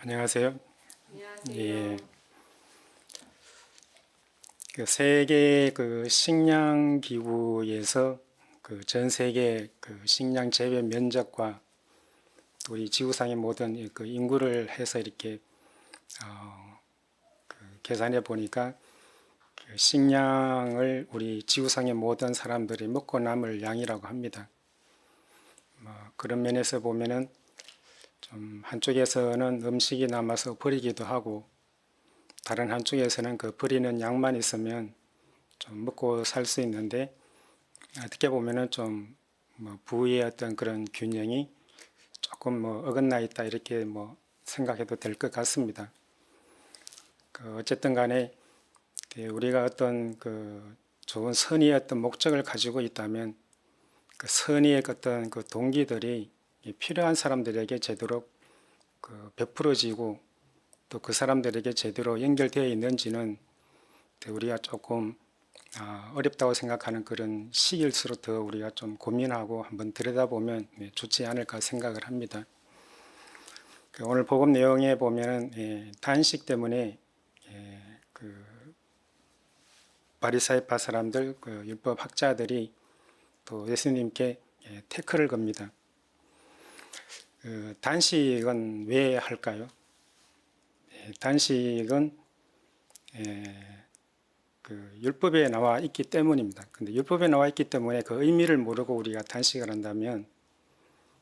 안녕하세요. 안녕하세요. 예. 그 세계 그 식량 기구에서 그 전 세계 그 식량 재배 면적과 또 우리 지구상의 모든 이그 인구를 해서 이렇게 어, 그 계산해 보니까 그 식량을 우리 지구상의 모든 사람들이 먹고 남을 양이라고 합니다. 뭐 그런 면에서 보면은 좀 한쪽에서는 음식이 남아서 버리기도 하고 다른 한쪽에서는 그 버리는 양만 있으면 좀 먹고 살 수 있는데 어떻게 보면은 좀 뭐 부의 어떤 그런 균형이 조금 뭐 어긋나 있다 이렇게 뭐 생각해도 될 것 같습니다. 그 어쨌든 간에 그 우리가 어떤 그 좋은 선의의 어떤 목적을 가지고 있다면 그 선의의 어떤 그 동기들이 이 필요한 사람들에게 제대로 그 베풀어지고 또 그 사람들에게 제대로 연결되어 있는지는 우리가 조금 아, 어렵다고 생각하는 그런 시기일수록 더 우리가 좀 고민하고 한번 들여다보면 예, 좋지 않을까 생각을 합니다. 그 오늘 복음 내용에 보면은 예, 단식 때문에 예, 그 바리사이파 사람들, 그 율법 학자들이 또 예수님께 예, 태클을 겁니다. 그 단식은 왜 할까요? 예, 단식은 예, 그 율법에 나와 있기 때문입니다. 근데 율법에 나와 있기 때문에 그 의미를 모르고 우리가 단식을 한다면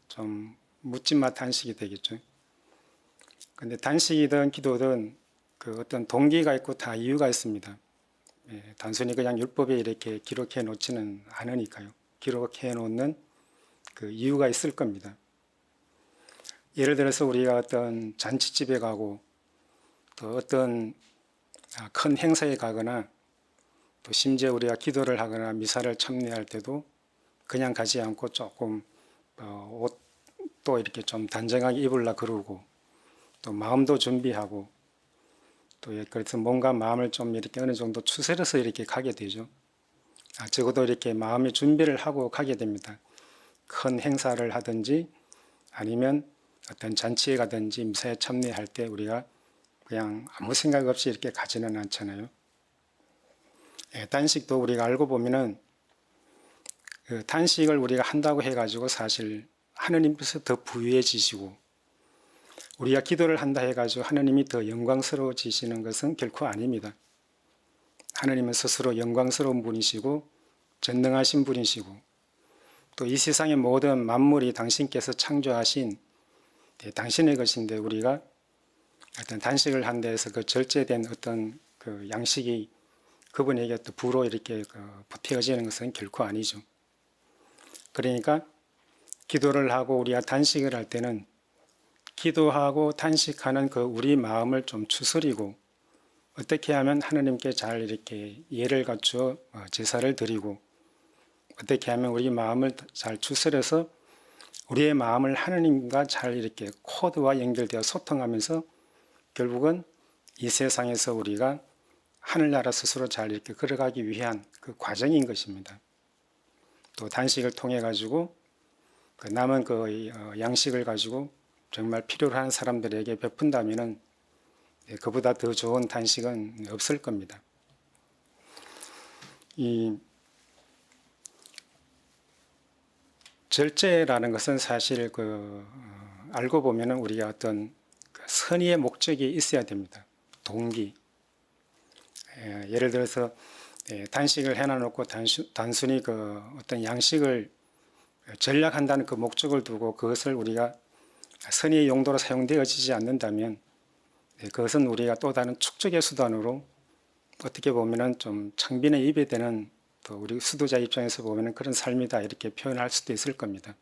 좀 묻지마 단식이 되겠죠. 근데 단식이든 기도든 그 어떤 동기가 있고 다 이유가 있습니다. 예, 단순히 그냥 율법에 이렇게 기록해 놓지는 않으니까요. 기록해 놓는 그 이유가 있을 겁니다. 예를 들어서 우리가 어떤 잔치집에 가고 또 어떤 아, 큰 행사에 가거나 또 심지어 우리가 기도를 하거나 미사를 참여할 때도 그냥 가지 않고 조금 어, 옷도 이렇게 좀 단정하게 입으려 그러고 또 마음도 준비하고 또 예, 그래서 뭔가 마음을 좀 이렇게 어느 정도 추스려서 이렇게 가게 되죠. 아, 적어도 이렇게 마음의 준비를 하고 가게 됩니다. 큰 행사를 하든지 아니면 어떤 잔치에 가든지 미사에 참여할 때 우리가 그냥 아무 생각 없이 이렇게 가지는 않잖아요. 예, 단식도 우리가 알고 보면은 그 단식을 우리가 한다고 해가지고 사실 하느님께서 더 부유해지시고 우리가 기도를 한다 해가지고 하느님이 더 영광스러워지시는 것은 결코 아닙니다. 하느님은 스스로 영광스러운 분이시고 전능하신 분이시고 또 이 세상의 모든 만물이 당신께서 창조하신 예, 당신의 것인데 우리가 어떤 단식을 한 데에서 그 절제된 어떤 그 양식이 그분에게 또 부로 이렇게 그 보태어지는 것은 결코 아니죠. 그러니까 기도를 하고 우리가 단식을 할 때는 기도하고 단식하는 그 우리 마음을 좀 추스리고 어떻게 하면 하느님께 잘 이렇게 예를 갖추어 어, 제사를 드리고 어떻게 하면 우리 마음을 잘 추스려서 우리의 마음을 하느님과 잘 이렇게 코드와 연결되어 소통하면서 결국은 이 세상에서 우리가 하늘나라 스스로 잘 이렇게 걸어가기 위한 그 과정인 것입니다. 또 단식을 통해 가지고 그 남은 그 어, 양식을 가지고 정말 필요로 하는 사람들에게 베푼다면은 예, 그보다 더 좋은 단식은 없을 겁니다. 이 절제라는 것은 사실 그 어, 알고 보면은 우리가 어떤 그 선의의 목적이 있어야 됩니다. 동기. 예, 예를 들어서 예, 단식을 해놔놓고 단수, 단순히 그 어떤 양식을 전략한다는 그 목적을 두고 그것을 우리가 선의의 용도로 사용되어지지 않는다면 예, 그것은 우리가 또 다른 축적의 수단으로 어떻게 보면은 좀 창빈의 입에 대는 또 우리 수도자 입장에서 보면은 그런 삶이다 이렇게 표현할 수도 있을 겁니다.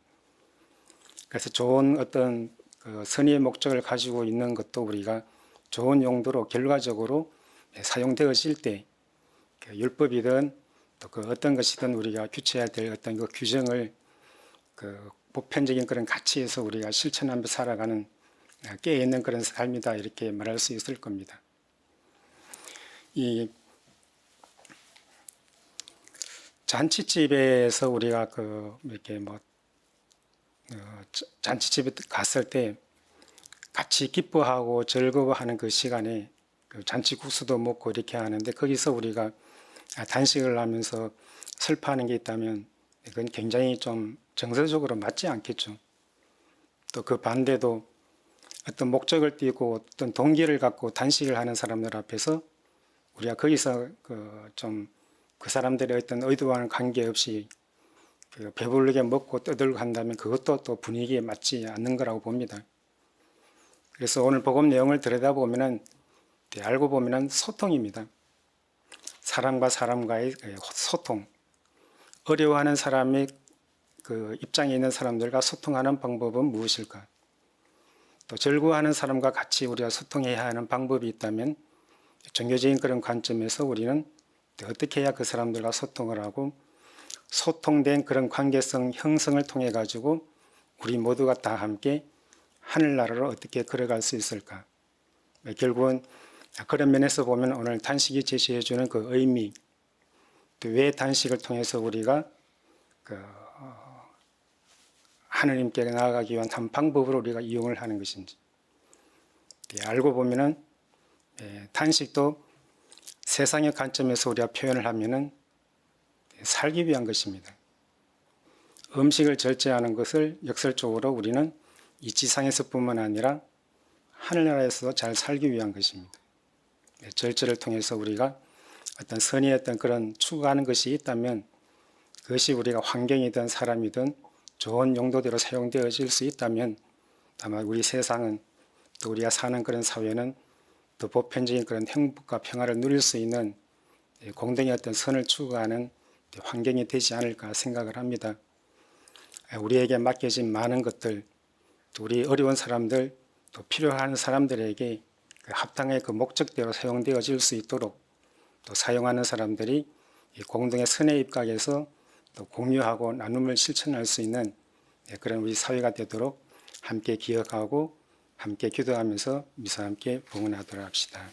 그래서 좋은 어떤 그 선의의 목적을 가지고 있는 것도 우리가 좋은 용도로 결과적으로 사용되어질 때 그 율법이든 또 그 어떤 것이든 우리가 규칙해야 될 어떤 그 규정을 그 보편적인 그런 가치에서 우리가 실천하며 살아가는 깨 있는 그런 삶이다 이렇게 말할 수 있을 겁니다. 이 잔치집에서 우리가 그 이렇게 뭐 어, 잔치집에 갔을 때 같이 기뻐하고 즐거워하는 그 시간에 그 잔치국수도 먹고 이렇게 하는데 거기서 우리가 아, 단식을 하면서 슬퍼하는 게 있다면 이건 굉장히 좀 정서적으로 맞지 않겠죠. 또 그 반대도 어떤 목적을 띠고 어떤 동기를 갖고 단식을 하는 사람들 앞에서 우리가 거기서 그 좀 그 사람들의 어떤 의도와는 관계없이 그 배부르게 먹고 떠들고 한다면 그것도 또 분위기에 맞지 않는 거라고 봅니다. 그래서 오늘 복음 내용을 들여다보면은 네, 알고 보면은 소통입니다. 사람과 사람과의 그 소통. 어려워하는 사람의 그 입장에 있는 사람들과 소통하는 방법은 무엇일까? 또 즐거워하는 사람과 같이 우리가 소통해야 하는 방법이 있다면 종교적인 그런 관점에서 우리는 어떻게 해야 그 사람들과 소통을 하고 소통된 그런 관계성 형성을 통해 가지고 우리 모두가 다 함께 하늘나라로 어떻게 걸어갈 수 있을까? 결국은 그런 면에서 보면 오늘 단식이 제시해 주는 그 의미, 또 왜 단식을 통해서 우리가 그 어, 하느님께 나아가기 위한 한 방법으로 우리가 이용을 하는 것인지 예, 알고 보면은 예, 단식도 세상의 관점에서 우리가 표현을 하면은 살기 위한 것입니다. 음식을 절제하는 것을 역설적으로 우리는 이 지상에서뿐만 아니라 하늘나라에서도 잘 살기 위한 것입니다. 네, 절제를 통해서 우리가 어떤 선의 어떤 그런 추구하는 것이 있다면 그것이 우리가 환경이든 사람이든 좋은 용도대로 사용되어질 수 있다면 아마 우리 세상은 또 우리가 사는 그런 사회는 더 보편적인 그런 행복과 평화를 누릴 수 있는 예, 공동의 어떤 선을 추구하는 환경이 되지 않을까 생각을 합니다. 예, 우리에게 맡겨진 많은 것들, 또 우리 어려운 사람들, 또 필요한 사람들에게 그 합당의 그 목적대로 사용되어질 수 있도록 또 사용하는 사람들이 이 공동의 선의 입각에서 또 공유하고 나눔을 실천할 수 있는 예, 그런 우리 사회가 되도록 함께 기억하고 함께 기도하면서 미사 함께 봉헌하도록 합시다.